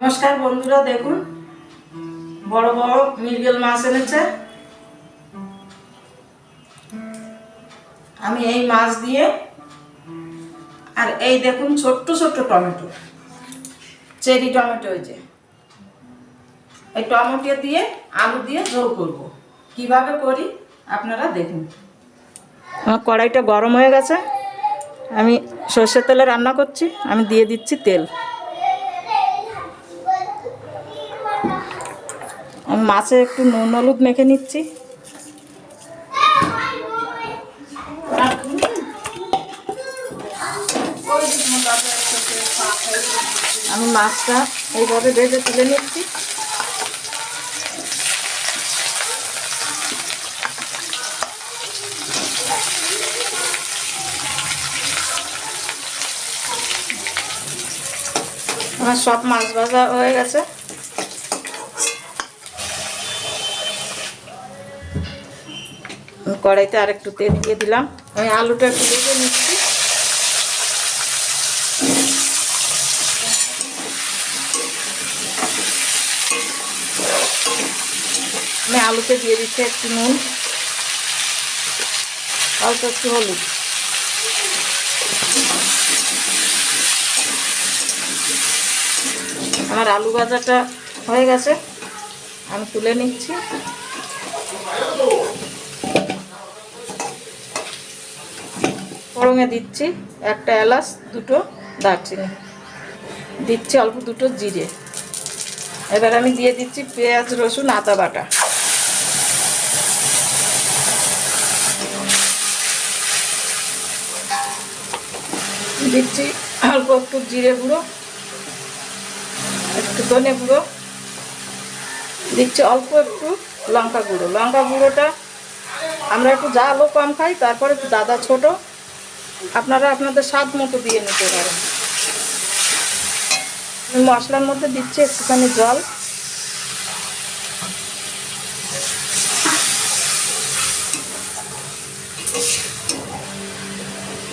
নমস্কার বন্ধুরা, দেখুন, বড় বড় মৃগেল মাছ এনেছে। আমি এই মাছ দিয়ে, আর এই দেখুন, ছোট্ট ছোট্ট টমেটো, চেরি টমেটো যে। এই টমেটো দিয়ে আলু দিয়ে ঝোল করব। কীভাবে করি, আপনারা দেখুন। আমার কড়াইটা গরম হয়ে গেছে। আমি সর্ষের তেলে রান্না করছি। আমি দিয়ে দিচ্ছি তেল। মাছে একটু নুন, হলুদ মেখে নিচ্ছি। আমি মাছটা এইভাবে ভেজে তুলে নিচ্ছি। আমার সব মাছ ভাজা হয়ে গেছে। কড়াইতে আর একটু তেল দিয়ে দিলাম। আমি আলুটা একটু ভেজে নিচ্ছি। আমি আলুতে দিয়ে দিচ্ছি একটু নুন অল্প একটু হলুদ। আমার আলু ভাজাটা হয়ে গেছে। আমি তুলে নিচ্ছি। ফোড়ঙে দিচ্ছি একটা এলাচ, দুটো দারচিনি। দিচ্ছি অল্প দুটো জিরে। এবার আমি দিয়ে দিচ্ছি পেঁয়াজ, রসুন, আদা বাটা। দিচ্ছি অল্প একটু জিরে গুঁড়ো, একটু ধনে গুঁড়ো। দিচ্ছি অল্প একটু লঙ্কা গুঁড়ো। লঙ্কা গুঁড়োটা আমরা একটু জালও কম খাই, তারপরে দাদা ছোট আপনারা আপনাদের স্বাদ মতো দিয়ে নিতে পারেন। আমি মশলার মধ্যে দিচ্ছি একটুখানি জল।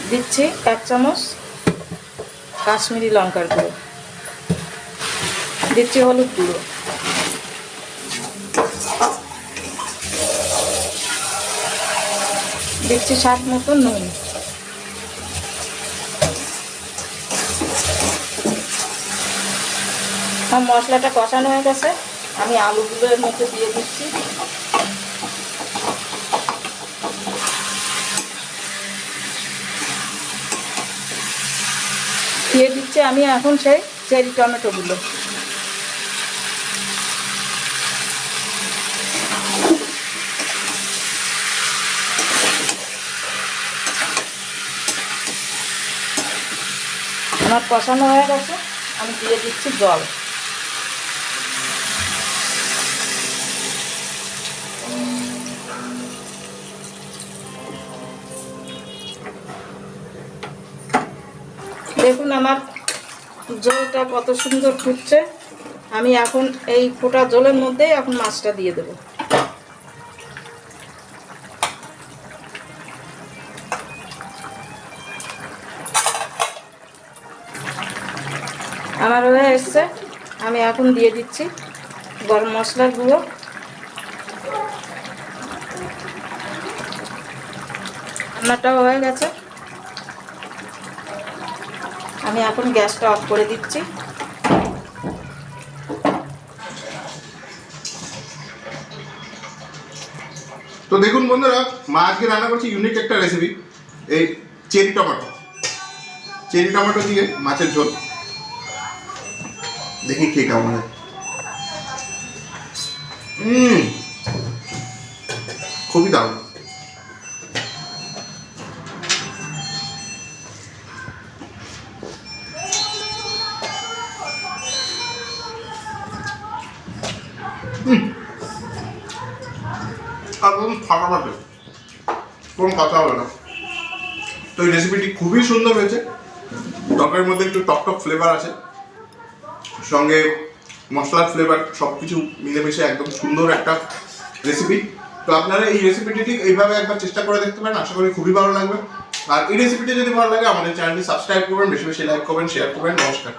দিচ্ছি এক চামচ কাশ্মীরি লঙ্কার গুঁড়ো। দিচ্ছি হলুদ গুঁড়ো। দিচ্ছি স্বাদ মতো নুন। আমার মশলাটা কষানো হয়ে গেছে। আমি আলুগুলো এর মধ্যে দিয়ে দিচ্ছি। দিয়ে দিচ্ছি আমি এখন সেই চেরি টমেটোগুলো। আমার কষানো হয়ে গেছে। আমি দিয়ে দিচ্ছি জল। দেখুন আমার জলটা কত সুন্দর ফুটছে। আমি এখন এই ফোটা জলের মধ্যেই এখন মাছটা দিয়ে দেবো। আমার হয়ে এসছে। আমি এখন দিয়ে দিচ্ছি গরম মশলার গুঁড়ো। রান্নাটাও হয়ে গেছে। আমি এখন গ্যাসটা অফ করে দিচ্ছি। তো দেখুন বন্ধুরা, মা আজকে রান্না করছে ইউনিক একটা রেসিপি এই চেরি টমেটো। চেরি টমেটো দিয়ে মাছের ঝোল। দেখি খেয়ে কেমন হয়। খুবই দারুণ। একদম ফাটাফাটি কোনো কথা হবে না। তো এই রেসিপিটি খুবই সুন্দর হয়েছে। তরকারির মধ্যে একটু টক টক ফ্লেভার আছে। সঙ্গে মশলার ফ্লেভার সব কিছু মিলেমিশে একদম সুন্দর একটা রেসিপি তো আপনারা এই রেসিপিটি এইভাবে একবার চেষ্টা করে দেখতে পারেন। আশা করি খুবই ভালো লাগবে। আর এই রেসিপিটি যদি ভালো লাগে, আমাদের চ্যানেলটি সাবস্ক্রাইব করবেন, বেশি বেশি লাইক করবেন শেয়ার করবেন। নমস্কার।